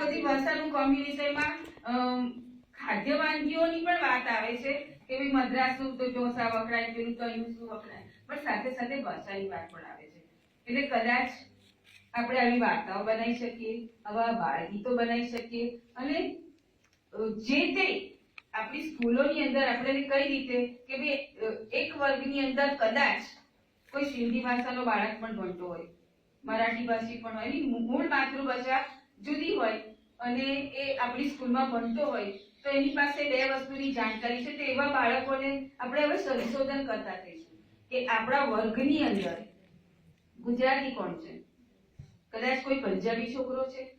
બધી ભાષાનું કોમ્યુનિટીમાં ખાદ્ય વાનગીઓની પણ વાત આવે છે કે ભાઈ મદ્રાસનું તો ઢોસા વખણાય, પેલું અહીંનું શું વખણાય. પણ સાથે સાથે ભાષાની વાત પણ આવે છે. એટલે કદાચ આપણે આવી વાર્તાઓ બનાવી શકીએ, આવા બાળગીતો બનાવી શકીએ અને જે તે આપણી સ્કૂલોની અંદર આપણે કઈ રીતે કે ભાઈ એક વર્ગની અંદર કદાચ કોઈ સિંધી ભાષાનો બાળક પણ ભણતો હોય, મરાઠી ભાષી પણ હોય મૂળ માતૃભાષા જુદી હોય અને એ આપણી સ્કૂલમાં ભણતો હોય, તો એની પાસે બે વસ્તુની જાણકારી છે, તો એવા બાળકોને આપણે હવે સંશોધન કરતા થઈશું કે આપણા વર્ગની અંદર ગુજરાતી કોણ છે? કદાચ કોઈ પંજાબી છોકરો છે?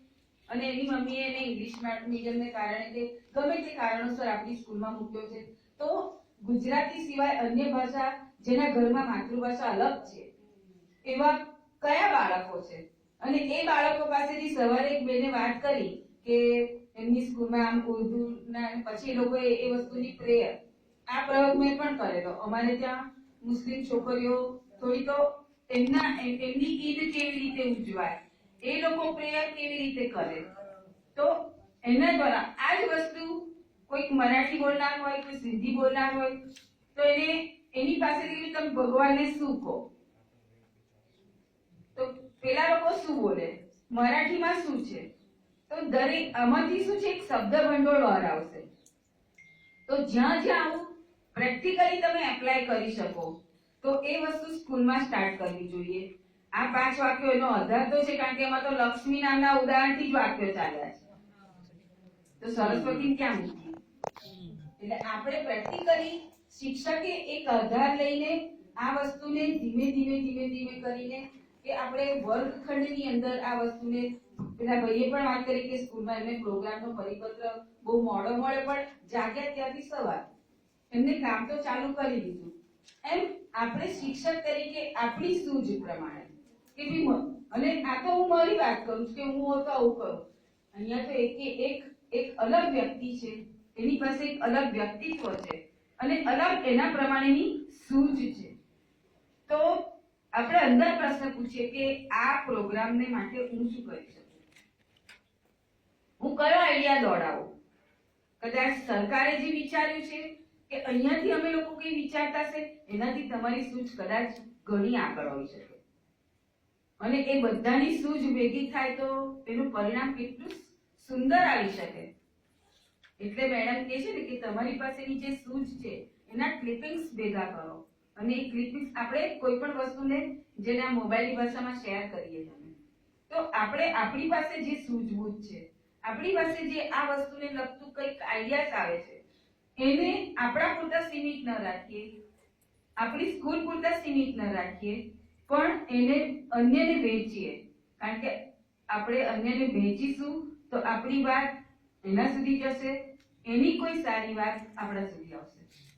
અને એની મમ્મીએ એને ઇંગ્લિશ મીડિયમને કારણે કે ગમે તે કારણોસર આપણી સ્કૂલમાં મૂક્યો છે, તો ગુજરાતી સિવાય અન્ય ભાષા જેના ઘરમાં માતૃભાષા અલગ છે, એવા કયા બાળકો છે? અને એ બાળકો પાસેથી સવારે એક બેને વાત કરી કે એમની સ્કૂલમાં આમ ઉર્દુ ના પછી એ લોકોએ એ વસ્તુની પ્રેયર આ પ્રયોગ મેં પણ કરેલો. અમારે ત્યાં મુસ્લિમ છોકરીઓ થોડી તો એમના એમ- એમની ઈદ કેવી રીતે ઉજવાય, એ લોકો પ્રેયર કેવી રીતે કરે? તો એના દ્વારા આ જ વસ્તુ કોઈક મરાઠી બોલનાર હોય, કોઈ સિંધી બોલનાર હોય, તો એને એની પાસેથી તમે ભગવાનને શું કહો? પેલા લોકો શું બોલે? મરાઠીમાં શું છે? તો દરેક, આમાંથી શું છે? એક શબ્દ ભંડોળ બહાર આવશે. તો જ્યાં જ્યાં આવું પ્રેક્ટિકલી તમે એપ્લાય કરી શકો. તો એ વસ્તુ સ્કૂલમાં સ્ટાર્ટ કરવી જોઈએ. આ પાંચ વાક્યો એનો આધાર તો છે, કારણ કે એમાં તો લક્ષ્મી નામના ઉદાહરણથી જ વાક્યો ચાલ્યા છે. તો સરસ્વતી ક્યાં મૂકી એટલે આપણે પ્રેક્ટિકલી શિક્ષકે એક આધાર લઈને આ વસ્તુને ધીમે ધીમે ધીમે ધીમે કરીને કે આપણે વર્ગખંડની અંદર આ વસ્તુને, પેલા ભાઈએ પણ વાત કરી કે સ્કૂલમાં એમને પ્રોગ્રામનો પરિપત્ર બહુ મોડો મળે, પણ જાગ્યા ત્યાંથી સવાર. એમને કામ તો ચાલુ કરી દીધું. એમ આપણે શિક્ષક તરીકે આપણી સૂઝ પ્રમાણે, કે ભી અને આ તો હું મારી વાત કરું છું કે હું હોઉં તો આવું કરું. અહીંયા તો એક એક એક અલગ વ્યક્તિ છે, એની પાસે એક અલગ વ્યક્તિત્વ છે, અને અલગ એના પ્રમાણેની સૂઝ છે. તો આપણે અંદર પ્રશ્ન પૂછીએ કે આ પ્રોગ્રામને માટે હું શું કરી શકું? હું કયો આઈડિયા દોડાવું? કદાચ સરકારે જે વિચાર્યું છે કે અહીંયાથી અમે લોકો કઈ વિચારતા છે એનાથી તમારી સૂઝ કદાચ ઘણી આગળ હોઈ શકે. અને એ બધાની સૂઝ ભેગી થાય તો એનું પરિણામ કેટલું સુંદર આવી શકે. એટલે મેડમ કહે છે ને કે તમારી પાસેની જે સૂઝ છે, એના ક્લિપિંગ્સ ભેગા કરો. અને એ ક્લિપિંગ્સ આપણે કોઈ પણ વસ્તુને જેને આ મોબાઈલની ભાષામાં શેર કરીએ તમે. તો આપણે આપણી પાસે જે સૂઝબૂઝ છે, આપણી પાસે જે આ વસ્તુને લગતું કંઈક આઈડિયાસ આવે છે, એને આપણા પૂરતા સીમિત ન રાખીએ. આપણી સ્કૂલ પૂરતા સીમિત ન રાખીએ, પણ એને અન્યને વહેંચીએ. કારણ કે આપણે અન્યને વહેંચીશું તો આપણી વાત એના સુધી જશે, એની કોઈ સારી વાત આપણા સુધી આવશે.